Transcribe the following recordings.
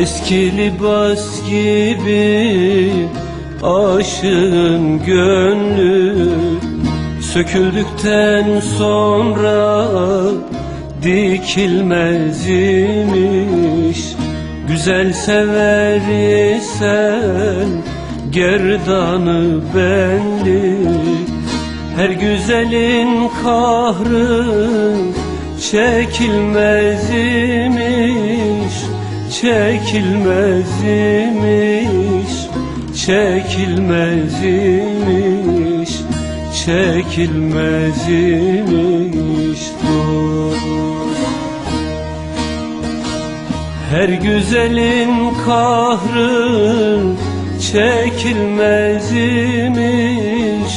Eski libas gibi aşığın gönlü Söküldükten sonra dikilmez imiş. Güzel sever isen gerdanı belli Her güzelin kahrı çekilmez imiş Çekilmez imiş Çekilmez imiş Çekilmez imiş dost her güzelin kahrı çekilmez imiş,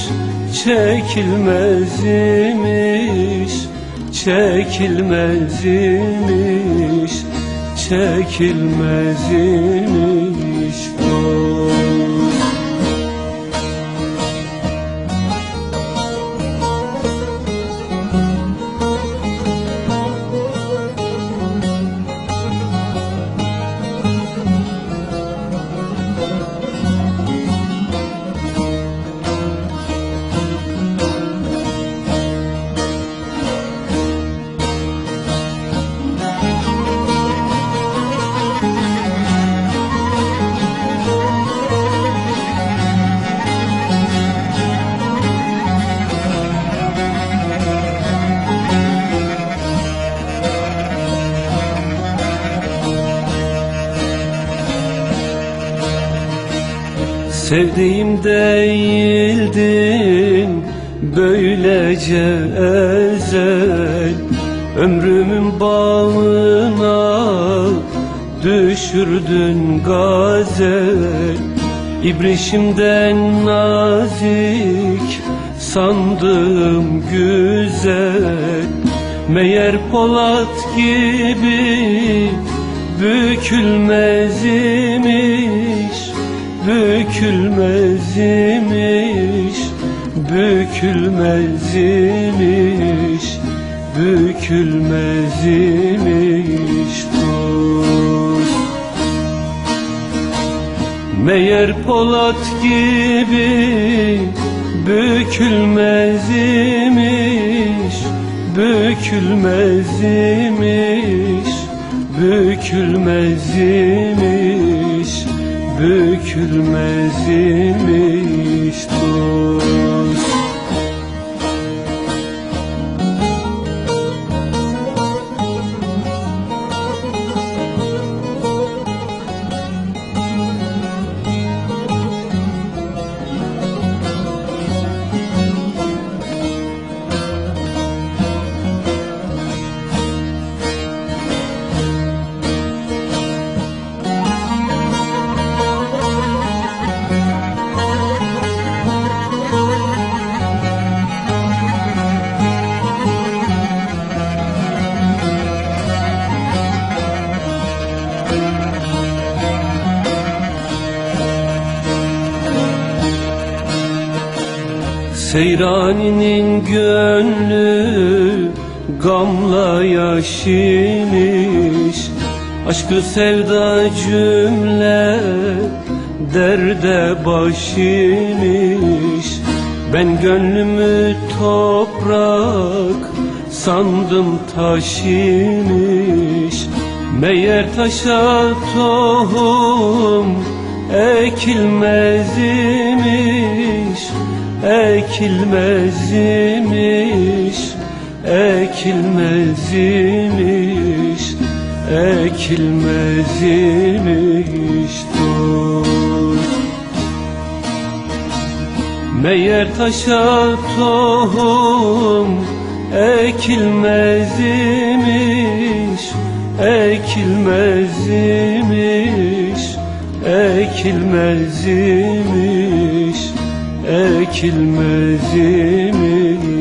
çekilmez imiş, çekilmez imiş, çekilmez Sevdiğim değildin böylece ezel. Ömrümün bağına düşürdün gazel. İbrişimden nazik sandım güzel. Meğer Polat gibi bükülmez imiş Bükülmez imiş, bükülmez imiş, bükülmez imiş dost. Meğer Polat gibi bükülmez imiş, bükülmez imiş, bükülmez imiş, bükülmez imiş dost. Seyrani'nin gönlü gamla yaşimiş Aşkı sevda cümle derde başimiş Ben gönlümü toprak sandım taşimiş Meğer taşa tohum ekilmez imiş ekilmez imiş, ekilmez imiş, ekilmez imiş dost. Meğer taşa tohum ekilmez imiş, ekilmez imiş, ekilmez ekilmez imiş